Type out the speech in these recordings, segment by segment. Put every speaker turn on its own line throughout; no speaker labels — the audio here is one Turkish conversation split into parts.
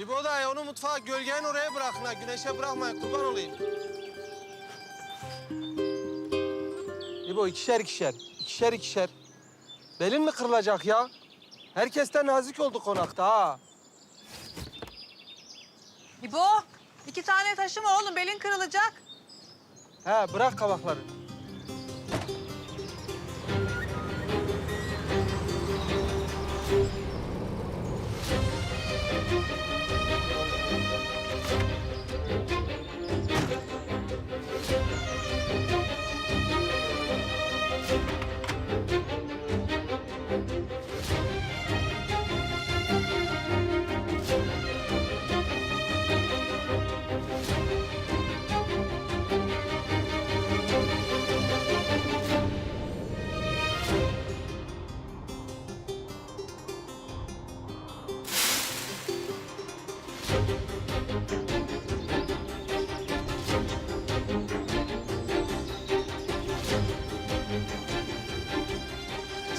İbo dayı onu mutfağa gölgenin oraya bırakın ha. Güneşe bırakmayın kurban olayım. İbo ikişer ikişer. ikişer ikişer. Belin mi kırılacak ya? Herkesten nazik oldu konakta ha.
İbo, iki tane taşıma oğlum, belin kırılacak.
He bırak kabakları.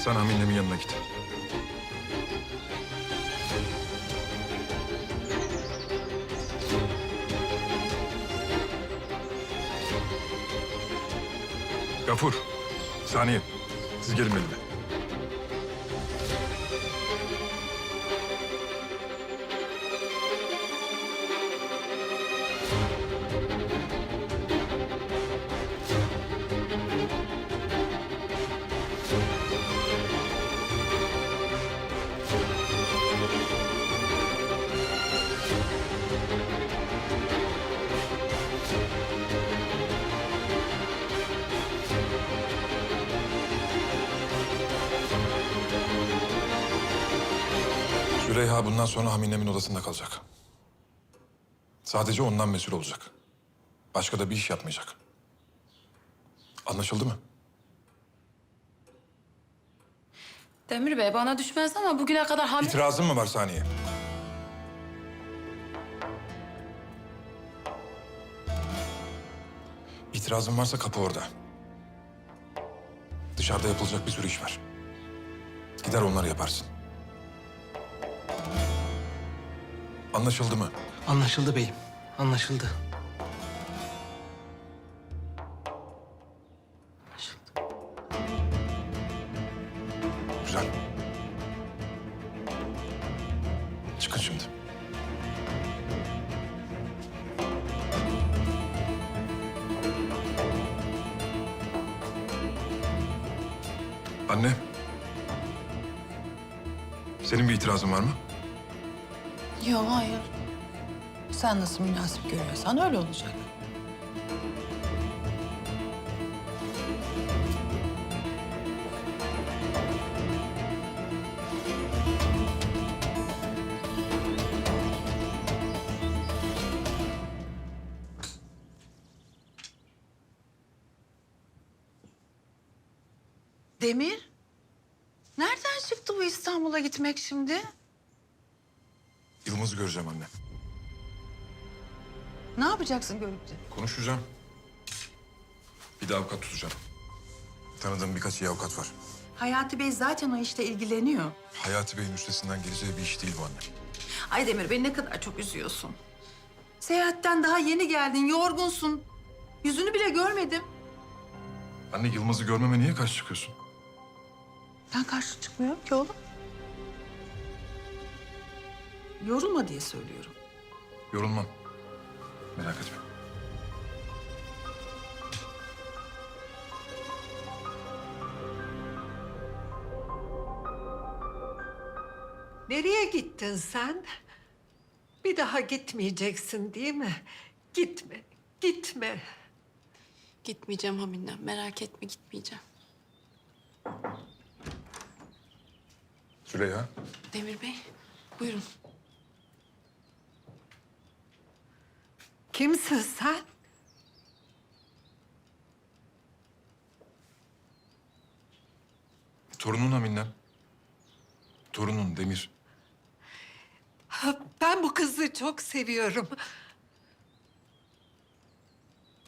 Sen Amine'min yanına git. Gafur, Saniye. Siz gelin benimle. Süleyha bundan sonra Hamine'min odasında kalacak. Sadece ondan mesul olacak. Başka da bir iş yapmayacak. Anlaşıldı mı?
Demir Bey bana düşmez ama bugüne kadar hamile...
İtirazın mı var Saniye? İtirazın varsa kapı orada. Dışarıda yapılacak bir sürü iş var. Gider onları yaparsın. Anlaşıldı mı?
Anlaşıldı beyim. Anlaşıldı.
Güzel. Çıkın şimdi. Anne. Senin bir itirazın var mı?
Yok, hayır. Sen nasıl münasip görüyorsan öyle olacak. Demir, nereden çıktı bu İstanbul'a gitmek şimdi?
Yılmaz'ı göreceğim anne.
Ne yapacaksın görüp de?
Konuşacağım. Bir de avukat tutacağım. Tanıdığım birkaç iyi avukat var.
Hayati Bey zaten o işte ilgileniyor.
Hayati Bey'in üstesinden geleceği bir iş değil bu anne.
Ay Demir beni ne kadar çok üzüyorsun. Seyahatten daha yeni geldin, yorgunsun. Yüzünü bile görmedim.
Anne Yılmaz'ı görmeme niye karşı çıkıyorsun?
Ben karşı çıkmıyorum ki oğlum. Yorulma diye söylüyorum.
Yorulmam. Merak etme.
Nereye gittin sen? Bir daha gitmeyeceksin değil mi? Gitme, gitme.
Gitmeyeceğim Hamine. Merak etme gitmeyeceğim.
Süleyha.
Demir Bey buyurun.
Kimsin sen?
Torunun Aminem. Torunun Demir.
Ha, Ben bu kızı çok seviyorum.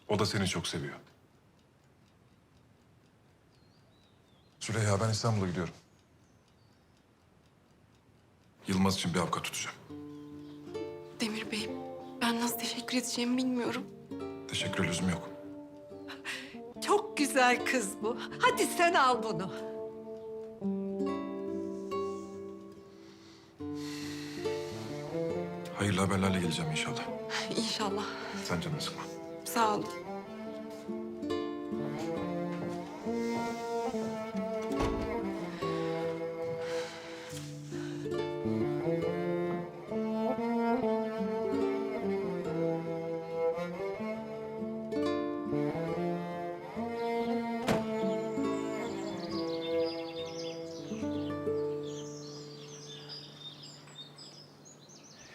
O da seni çok seviyor. Süleyha ben İstanbul'a gidiyorum. Yılmaz için bir avukat tutacağım.
Demir Bey, ben nasıl teşekkür edeceğimi bilmiyorum.
Teşekkür lüzum yok.
Çok güzel kız bu. Hadi sen al bunu.
Hayırlı haberlerle geleceğim inşallah.
İnşallah.
Sen canını sıkma.
Sağ olun.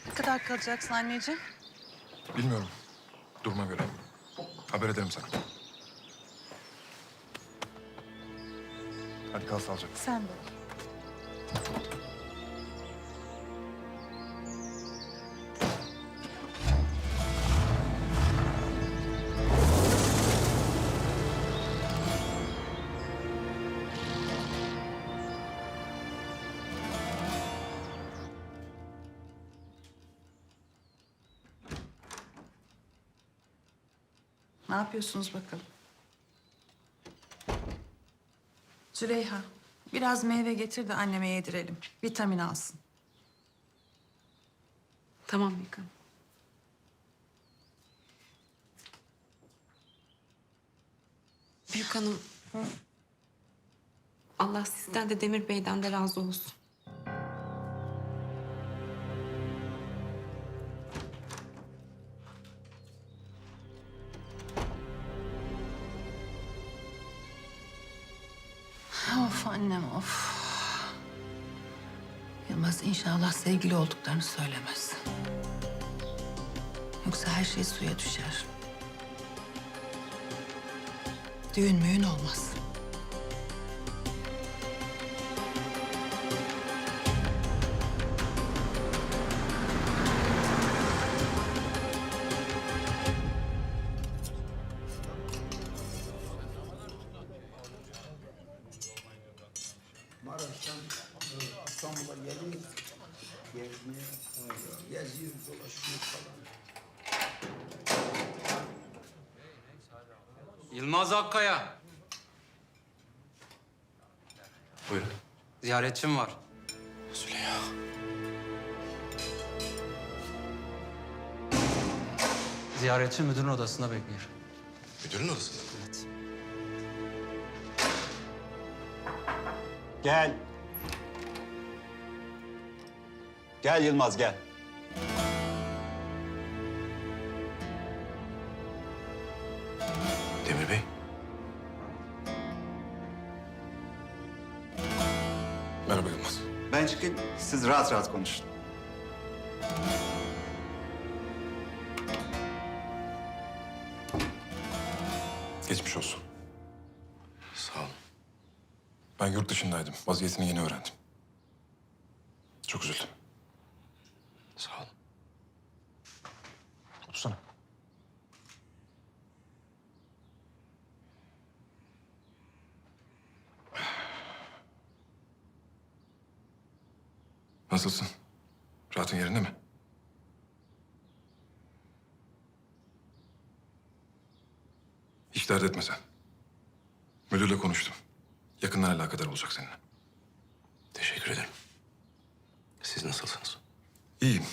Ne kadar kalacaksın anneciğim?
Bilmiyorum. Duruma göre. Haber ederim sana. Hadi kal sağlıcakla.
Sen de. Ne yapıyorsunuz bakalım? Züleyha, biraz meyve getir de anneme yedirelim. Vitamin alsın.
Tamam Büyük Hanım. Büyük Hanım. Allah sizden de Demir Bey'den de razı olsun.
Annem of. Yılmaz inşallah sevgili olduklarını söylemez. Yoksa her şey suya düşer. Düğün müğün olmaz.
Yılmaz Akkaya.
Buyurun.
Ziyaretçim var.
Züleyha.
Ziyaretçi müdürün odasında bekliyor.
Müdürün odasında.
Evet.
Gel. Gel Yılmaz gel. Rahat rahat konuşun.
Geçmiş olsun. Sağ olun. Ben yurt dışındaydım. Vaziyetini yeni öğrendim. Çok üzüldüm. Sağ olun. Otursana. Nasılsın? Rahatın yerinde mi? Hiç dert etme sen. Müdürle konuştum. Yakından alakadar olacak seninle.
Teşekkür ederim. Siz nasılsınız?
İyiyim,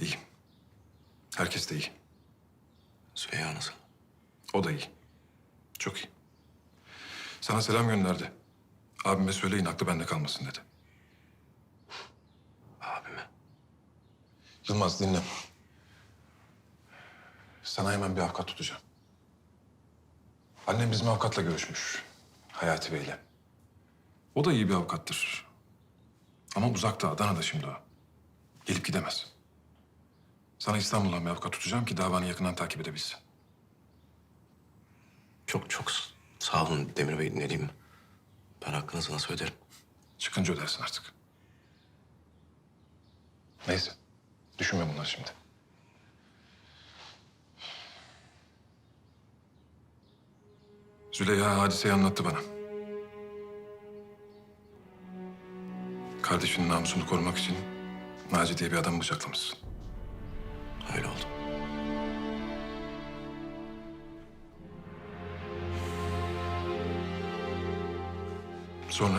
iyiyim. Herkes de iyi.
Süleyha nasıl?
O da iyi. Çok iyi. Sana selam gönderdi. Abime söyleyin aklı bende kalmasın dedi.
Abime.
Yılmaz dinle. Sana hemen bir avukat tutacağım. Annem bizim avukatla görüşmüş. Hayati Bey'le. O da iyi bir avukattır. Ama uzakta, Adana'da şimdi o. Gelip gidemez. Sana İstanbul'dan bir avukat tutacağım ki davanı yakından takip edebilsin.
Çok çok sağ olun Demir Bey ne diyeyim. Ben hakkınızı nasıl öderim?
Çıkınca ödersin artık. Neyse. Düşünme bunları şimdi. Züleyha hadiseyi anlattı bana. Kardeşinin namusunu korumak için Naci diye bir adam bıçaklamışsın.
Öyle
oldu.
Sonra?